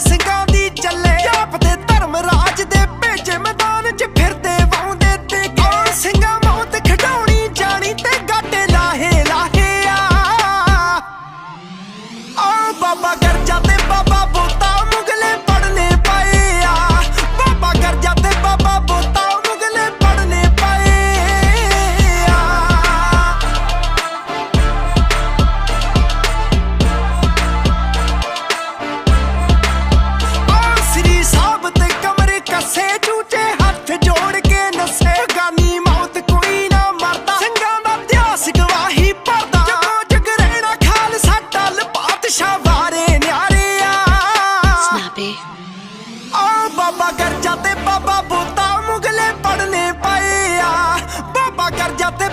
ਸਿੰਘਾਂ ਦੀ ਚੱਲੇ। ਆਪ ਧਰਮ ਰਾਜ ਦੇ ਭੇਜੇ ਮੈਦਾਨ 'ਚ ਫਿਰਦੇ, ਵਾਉਂਦੇ ਤੇ ਸਿੰਘਾਂ ਮੌਤ ਖਡਾਉਣੀ ਜਾਣੀ ਤੇ ਗਾਟੇ ਲਾਹੇ ਲਾਹੇ ਆ ਬਾਬਾ ਕਰ ਜਾਂਦੇ ਬਾਬਾ ਬਾਬਾ ਕਰਜਾ ਤੇ ਬਾਬਾ ਬੂਤਾ ਮੁਗਲੇ ਪੜਨੇ ਪਏ ਆ। ਬਾਬਾ ਕਰਜਾ ਤੇ